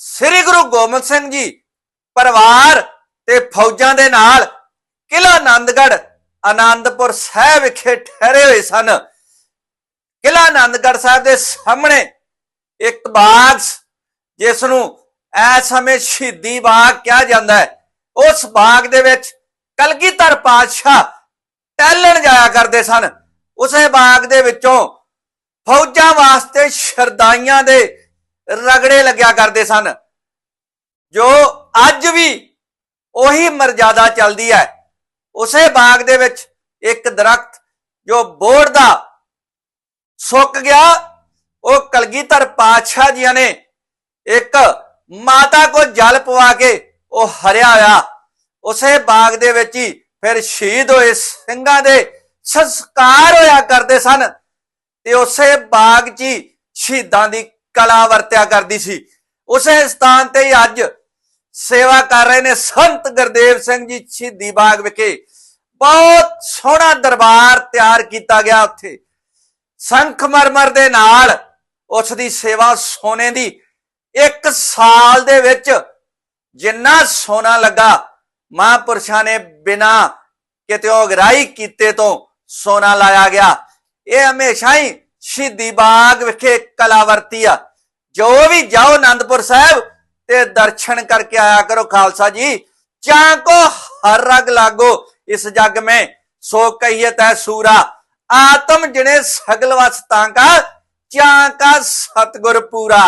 ਸ੍ਰੀ ਗੁਰੂ ਗੋਬਿੰਦ ਸਿੰਘ ਜੀ ਪਰਿਵਾਰ ਤੇ ਫੌਜਾਂ ਦੇ ਨਾਲ ਕਿਲਾ ਆਨੰਦਗੜ੍ਹ ਆਨੰਦਪੁਰ ਸਾਹਿਬ ਵਿਖੇ ਠਹਿਰੇ ਹੋਏ ਸਨ। ਕਿਲਾ ਆਨੰਦਗੜ੍ਹ ਸਾਹਿਬ ਦੇ ਸਾਹਮਣੇ ਇੱਕ ਬਾਗ ਸ- ਜਿਸ ਨੂੰ ਇਸ ਸਮੇਂ ਸ਼ਹੀਦੀ ਬਾਗ ਕਿਹਾ ਜਾਂਦਾ ਹੈ। ਉਸ ਬਾਗ ਦੇ ਵਿੱਚ ਕਲਗੀਧਰ ਪਾਤਸ਼ਾਹ ਟਹਿਲਣ ਜਾਇਆ ਕਰਦੇ ਸਨ। ਉਸੇ ਬਾਗ ਦੇ ਵਿੱਚੋਂ ਫੌਜਾਂ ਵਾਸਤੇ ਸ਼ਰਦਾਈਆਂ ਦੇ ਰਗੜੇ ਲੱਗਿਆ ਕਰਦੇ ਸਨ। ਜੋ ਅੱਜ ਵੀ ਉਹੀ ਮਰਜ਼ਾਦਾ ਚੱਲਦੀ ਹੈ। ਉਸੇ ਬਾਗ ਦੇ ਵਿੱਚ ਇੱਕ ਦਰਖਤ ਜੋ ਬੋੜ ਦਾ ਸੁੱਕ ਗਿਆ, ਉਹ ਕਲਗੀਧਰ ਪਾਤਸ਼ਾਹ ਜੀਆਂ ਨੇ ਇੱਕ ਮਾਤਾ ਕੋ ਜਲ ਪਵਾ ਕੇ ਉਹ ਹਰਿਆ ਹੋਇਆ। ਉਸੇ ਬਾਗ ਦੇ ਵਿੱਚ ਹੀ ਫਿਰ ਸ਼ਹੀਦ ਹੋਏ ਸਿੰਘਾਂ ਦੇ ਸੰਸਕਾਰ ਹੋਇਆ ਕਰਦੇ ਸਨ ਤੇ ਉਸੇ ਬਾਗ 'ਚ ਹੀ ਸ਼ਹੀਦਾਂ ਦੀ ਕਲਾ ਵਰਤਿਆ ਕਰਦੀ ਸੀ। ਉਸੇ ਸਥਾਨ ਤੇ ਹੀ ਅੱਜ ਸੇਵਾ ਕਰ ਰਹੇ ਨੇ ਸੰਤ ਗੁਰਦੇਵ ਸਿੰਘ ਜੀ ਸ਼ਹੀਦੀ ਬਾਗ ਵਿਖੇ। ਬਹੁਤ ਸੋਹਣਾ ਦਰਬਾਰ ਤਿਆਰ ਕੀਤਾ ਗਿਆ ਉੱਥੇ। ਸੰਖਮਰਮਰ ਦੇ ਨਾਲ ਉਸ ਦੀ ਸੇਵਾ ਸੋਨੇ ਦੀ। ਇੱਕ ਸਾਲ ਦੇ ਵਿੱਚ ਜਿੰਨਾ ਸੋਨਾ ਲੱਗਾ, ਮਹਾਂਪੁਰਸ਼ਾਂ ਨੇ ਬਿਨਾ ਕਿਤੇ ਉਗਰਾਈ ਕੀਤੇ ਤੋਂ ਸੋਨਾ ਲਾਇਆ ਗਿਆ। ਇਹ ਹਮੇਸ਼ਾ ਹੀ ਸ਼ਹੀਦੀ ਬਾਗ ਵਿਖੇ ਕਲਾ ਵਰਤੀ ਆ। ਜੋ ਵੀ ਜਾਓ ਅਨੰਦਪੁਰ ਸਾਹਿਬ ਤੇ ਦਰਸ਼ਨ ਕਰਕੇ ਆਇਆ ਕਰੋ ਖਾਲਸਾ ਜੀ। ਚਾਂਕੋ ਹਰ ਰਗ ਲਾਗੋ ਇਸ ਜਗ ਮੈਂ, ਸੋ ਕਹੀਏ ਤੈ ਸੂਰਾ। ਆਤਮ ਜਣੇ ਸਗਲ ਵਸ ਤਾਂ ਕਾ ਚਾਂ ਕਾ ਸਤਗੁਰ ਪੂਰਾ।